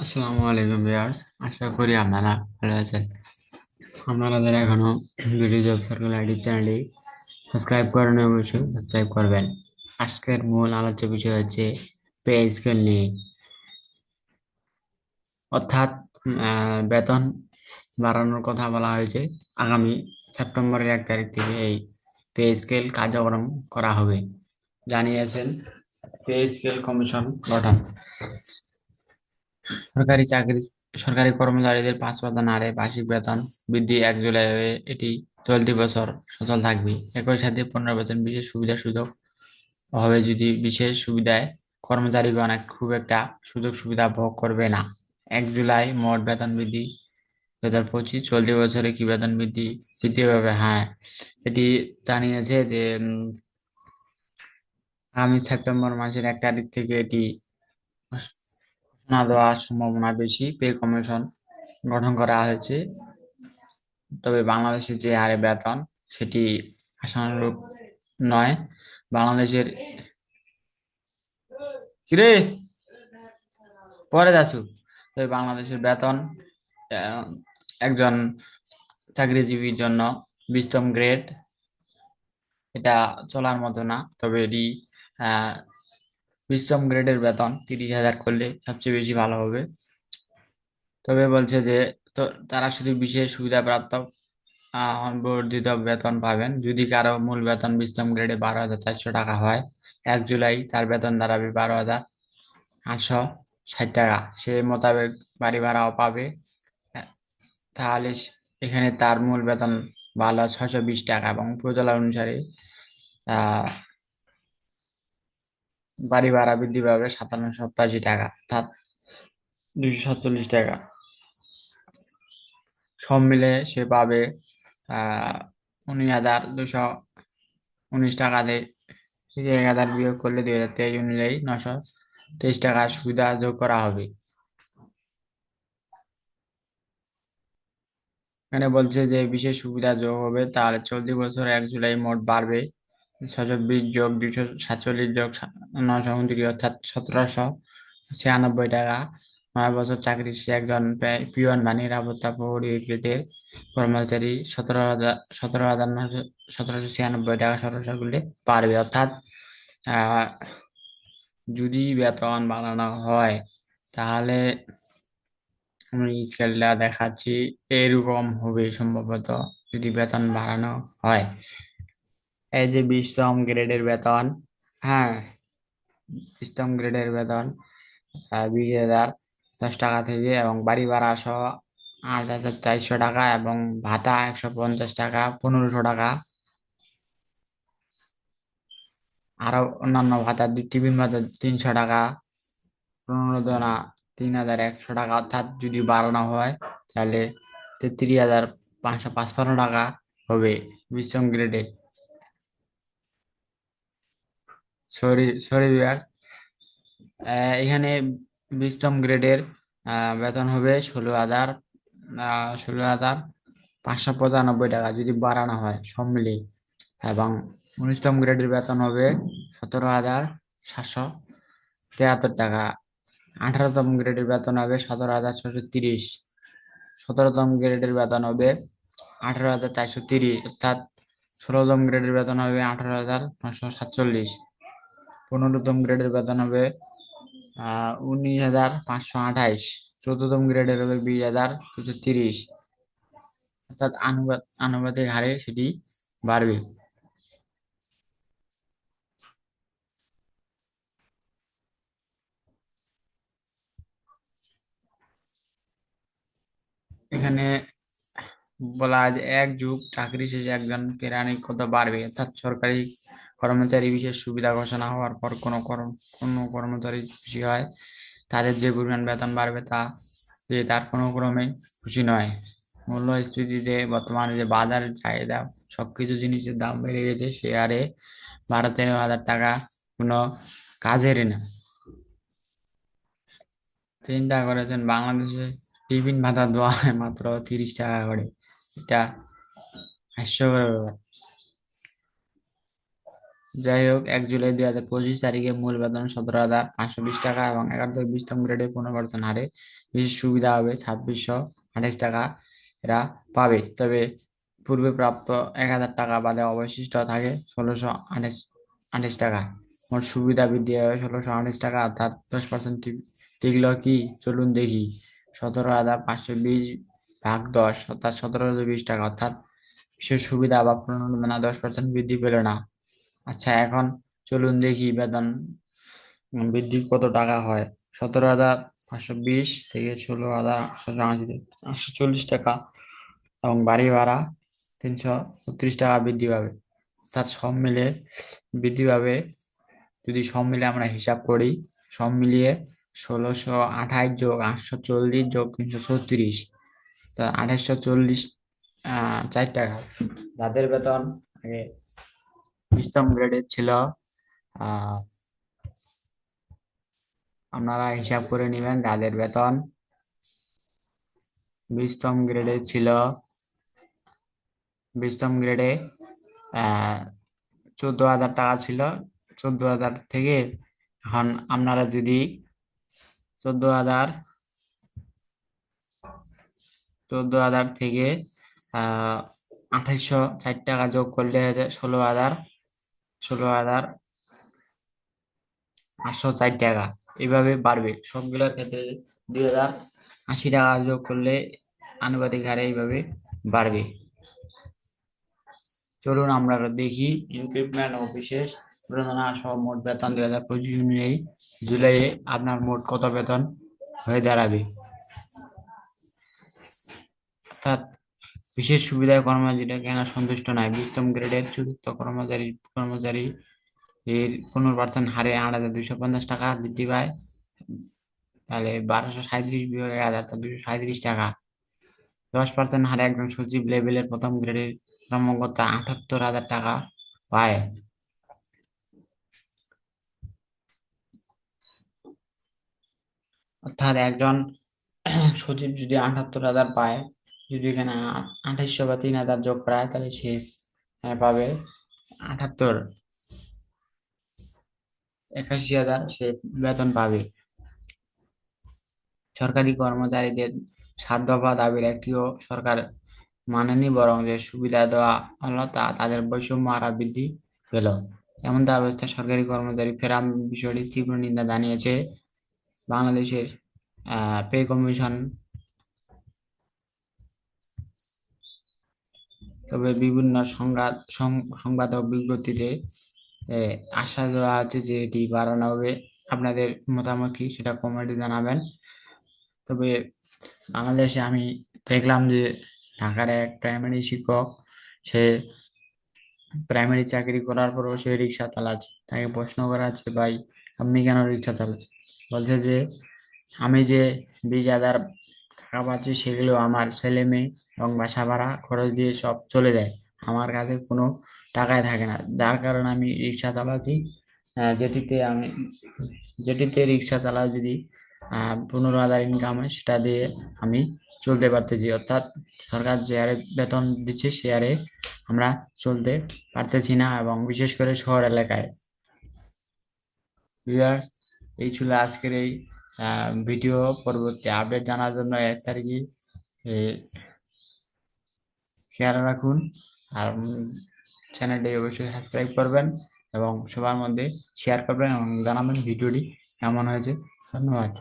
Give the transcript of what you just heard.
আসসালামু আলাইকুম ভিউয়ার্স, আশা করি আপনারা ভালো আছেন। আপনারা যারা এখনও ভিডিও জব সার্কেল আইডি চ্যানেলটি সাবস্ক্রাইব করেন অবশ্যই সাবস্ক্রাইব করবেন। আজকের মূল আলোচ্য বিষয় হচ্ছে পে স্কেল নিয়ে। অর্থাৎ বেতন বাড়ানোর কথা বলা হয়েছে। আগামী সেপ্টেম্বরের এক তারিখ থেকে এই পে স্কেল কার্যক্রম করা হবে। জানিয়েছেন পে স্কেল কমিশন গঠন। সরকারি চাকরি, সরকারি কর্মচারীদের পাঁচ পার্সেন্ট হারে বার্ষিক বেতন বৃদ্ধি এক জুলাই এটি চলতি বছর সচল থাকবে। একই সাথে পনেরো পার্সেন্ট বিশেষ সুবিধা সুযোগ হবে যদি বিশেষ সুবিধায় কর্মচারীগণ খুব একটা সুযোগ সুবিধা ভোগ করবে না। এক জুলাই মোট বেতন বৃদ্ধি দু হাজার পঁচিশ, চলতি বছরে কি বেতন বৃদ্ধি বৃদ্ধি পাবে হ্যাঁ এটি জানিয়েছে যে আগামী সেপ্টেম্বর মাসের এক তারিখ থেকে এটি ঘোষণা দেওয়ার সম্ভাবনা বেশি। পে কমিশন গঠন করা হয়েছে। তবে বাংলাদেশের যে হারে বেতন, সেটি আশানুরূপ নয়। বাংলাদেশের কিরে? পরে যাচ্ছু। তবে বাংলাদেশের বেতন একজন চাকরিজীবীর জন্য বিশতম গ্রেড এটা চলার মতো না। তবে এটি আহ বিশতম গ্রেডের বেতন তিরিশ হাজার করলে সবচেয়ে বেশি ভালো হবে। তবে বলছে যে, তো তারা শুধু বিশেষ সুবিধাপ্রাপ্ত বর্ধিত বেতন পাবেন। যদি কারও মূল বেতন বিশতম গ্রেডে বারো হাজার চারশো টাকা হয়, এক জুলাই তার বেতন দাঁড়াবে বারো হাজার আটশো ষাট টাকা। সে মোতাবেক বাড়ি ভাড়াও পাবে। তাহলে এখানে তার মূল বেতন ভালো ছশো বিশ টাকা এবং উপজেলা অনুসারে বাড়ি ভাড়া বৃদ্ধি পাবে সাতান্ন সপ্তাশি টাকা, অর্থাৎ দুইশো সাতচল্লিশ টাকা। সব মিলে সে পাবে উনিশ হাজার দুশো উনিশ টাকা টাকাতে এক হাজার বিয়োগ করলে দুই হাজার তেইশ অনুযায়ী নশো তেইশ টাকার সুবিধা যোগ করা হবে। এখানে বলছে যে বিশেষ সুবিধা যোগ হবে, তাহলে চলতি বছর এক জুলাই মোট বাড়বে। ছশো বিশ যোগ দুইশো সাতচল্লিশ যোগ নশো উনত্রিশ, অর্থাৎ সতেরোশো ছিয়ানব্বই টাকা। নয় বছর চাকরি একজন পে- পিয়ন বা নিরাপত্তা প্রহরী কর্মচারী সতেরো হাজার সতেরো হাজার নশো সতেরোশো ছিয়ানব্বই টাকা সতেরোশো করলে পারবে। অর্থাৎ যদি বেতন বাড়ানো হয়, তাহলে আমি স্কেলটা দেখাচ্ছি। এরকম হবে সম্ভবত যদি বেতন বাড়ানো হয়। এই যে বিশতম গ্রেডের বেতন হ্যাঁ? বিশতম গ্রেডের বেতন বিশ হাজার দশ টাকা থেকে এবং বাড়ি ভাড়া সহ আট হাজার চারশো টাকা এবং ভাতা একশো পঞ্চাশ টাকা, পনেরোশো টাকা। আরও অন্যান্য ভাতা টিফিন ভাতা তিনশো টাকা প্রণোদনা তিন হাজার একশো টাকা, অর্থাৎ যদি বাড়ানো হয়, তাহলে তেত্রিশ হাজার পাঁচশো পাঁচপান্ন টাকা হবে বিশম গ্রেডে সরি সরি ভিউয়ার্স এখানে বিশতম গ্রেডের বেতন হবে ষোলো হাজার ষোলো হাজার পাঁচশো পঁচানব্বই টাকা যদি বাড়ানো হয় সব মিলিয়ে এবং উনিশতম গ্রেডের বেতন হবে সতেরো হাজার সাতশো তেহাত্তর টাকা। আঠারোতম গ্রেডের বেতন হবে সতেরো হাজার ছশো তিরিশ। সতেরোতম গ্রেডের বেতন হবে আঠারো হাজার চারশো তিরিশ। অর্থাৎ ষোলোতম গ্রেডের বেতন হবে আঠারো হাজার নশো সাতচল্লিশ। পনেরোতম গ্রেডের বেতন হবে উনিশ হাজার পাঁচশো আঠাইশ। চোদ্দতম গ্রেডের হবে বিশ হাজার দুশো তিরিশ। অর্থাৎ আনুপাত আনুপাতিক হারে সেটি বাড়বে। এখানে বলা আছে এক যুগ চাকরি শেষে একজন কেরানি কত বাড়বে, অর্থাৎ সরকারি কর্মচারী বিশেষ সুবিধা ঘোষণা হওয়ার পর কোনো কর্ম, কোনো কর্মচারী খুশি হয়, তাদের যে পরিমাণ বেতন বাড়বে তা যে তার কোনো ক্রমে খুশি নয়। মূল্যস্ফীতিতে বর্তমানে যে বাজারের চাহিদা সব কিছু জিনিসের দাম বেড়ে গেছে, সে হারে বারো তেরো হাজার টাকা কোনো কাজেরই না। চিন্তা করেছেন, বাংলাদেশে টিফিন ভাতা দেওয়া হয় মাত্র তিরিশ টাকা করে। এটা হাস্যকর ব্যাপার। যাই হোক এক জুলাই দুই হাজার পঁচিশ তারিখে মূল বেতন সতেরো হাজার পাঁচশো বিশ টাকা এবং থেকে বিশতম গ্রেডে পনেরো পার্সেন্ট হারে বিশেষ সুবিধা হবে ছাব্বিশশো আঠাশ টাকা এরা পাবে। তবে পূর্বে প্রাপ্ত এক হাজার টাকা বাদে অবশিষ্ট থাকে ষোলোশো আঠাশ আঠাশ টাকা। মোট সুবিধা বৃদ্ধি হবে ষোলোশো আঠাশ টাকা, অর্থাৎ দশ পার্সেন্ট এগুলো কি? চলুন দেখি। সতেরো হাজার পাঁচশো বিশ ভাগ দশ, অর্থাৎ সতেরো হাজার বিশ টাকা, অর্থাৎ বিশেষ সুবিধা বা প্রণোদনা দশ পার্সেন্ট বৃদ্ধি পেল না। আচ্ছা এখন চলুন দেখি বেতন বৃদ্ধি কত টাকা হয়? সতেরো হাজার পাঁচশো বিশ থেকে ষোলো হাজার আটশো চল্লিশ টাকা এবং বাড়ি ভাড়া তিনশো বত্রিশ টাকা বৃদ্ধি পাবে। তার সব মিলে বৃদ্ধি পাবে, যদি সব মিলে আমরা হিসাব করি, সব মিলিয়ে ষোলোশো আঠাশ যোগ আটশো চল্লিশ যোগ তিনশো ছত্রিশ, তা আঠাশশো চল্লিশ চার টাকা। যাদের বেতন আগে বিশতম গ্রেডের ছিল আপনারা হিসাব করে নেবেন যাদের বেতন। বিশতম গ্রেডে ছিল বিশতম গ্রেডে চোদ্দ হাজার টাকা ছিল। চোদ্দ হাজার থেকে এখন আপনারা যদি চোদ্দ হাজার চোদ্দ হাজার থেকে, আহ, আঠাইশশো ষাট টাকা যোগ করলে ষোলো হাজার। ষোলো হাজার আটশো চার টাকা। এভাবে বাড়বে। সবগুলোর ক্ষেত্রে দুই হাজার আশি টাকা যোগ করলে আনুপাতিক হারে এইভাবে বাড়বে। চলুন আমরা দেখি ইনক্রিমেন্ট ও বিশেষ প্রণোদনা সহ মোট বেতন দুই হাজার পঁচিশ অনুযায়ী জুলাইয়ে আপনার মোট কত বেতন হয়ে দাঁড়াবে? অর্থাৎ বিশেষ সুবিধায় কর্মচারীরা কেন সন্তুষ্ট নয়? বিশতম গ্রেডের চতুর্থ কর্মচারী কর্মচারী এর পনেরো পার্সেন্ট হারে আট হাজার দুইশো পঞ্চাশ টাকা বৃদ্ধি পায়। তাহলে বারোশো সাঁত্রিশ বিভাগ এক হাজার দুশো সাঁত্রিশ টাকা। দশ পার্সেন্ট হারে একজন সচিব লেভেলের প্রথম গ্রেডের কর্মকর্তা আটাত্তর হাজার টাকা পায়। অর্থাৎ একজন সচিব যদি আটাত্তর হাজার পায় যদি এখানে আঠাইশশো বা তিন হাজার যোগ করা হয়, তাহলে সে পাবে আটাত্তর। একাশি হাজার সে বেতন পাবে। সরকারি কর্মচারীদের সাত দফা দাবির একটিও সরকার মানেনি, বরং যে সুবিধা দেওয়া হলো তা তাদের বৈষম্য হারা বৃদ্ধি পেল। এমন অবস্থায় সরকারি কর্মচারী ফেরাম বিষয়টি তীব্র নিন্দা জানিয়েছে। বাংলাদেশের পে কমিশন তবে বিভিন্ন সংবাদ সংবাদ বিজ্ঞপ্তিতে আশা দেওয়া আছে যে এটি বাড়ানো হবে। আপনাদের মতামত কি সেটা কমেন্টে জানাবেন। তবে বাংলাদেশে আমি দেখলাম যে ঢাকার এক প্রাইমারি শিক্ষক, সে প্রাইমারি চাকরি করার পরও সে রিক্সা চালাচ্ছে। তাকে প্রশ্ন করা হচ্ছে, ভাই, আপনি কেন রিক্সা চালাচ্ছেন? বলছে যে, আমি যে টাকা পাচ্ছি সেগুলো আমার ছেলে মেয়ে এবং বাসা ভাড়া খরচ দিয়ে সব চলে যায়। আমার কাছে কোনো টাকায় থাকে না। যার কারণে আমি রিক্সা চালাচ্ছি। যেটিতে আমি, যেটিতে রিক্সা চালা যদি পনেরো হাজার ইনকাম হয়, সেটা দিয়ে আমি চলতে পারতেছি। অর্থাৎ সরকার যে হারে বেতন দিচ্ছে, সে হারে আমরা চলতে পারতেছি না এবং বিশেষ করে শহর এলাকায়। এই ছিল আজকের এই ভিডিও পরবর্তী আপডেট জানার জন্য এক তারিখে খেয়াল রাখুন। আর চ্যানেলটি অবশ্যই সাবস্ক্রাইব করবেন এবং সবার মধ্যে শেয়ার করবেন এবং জানাবেন ভিডিওটি কেমন হয়েছে। ধন্যবাদ।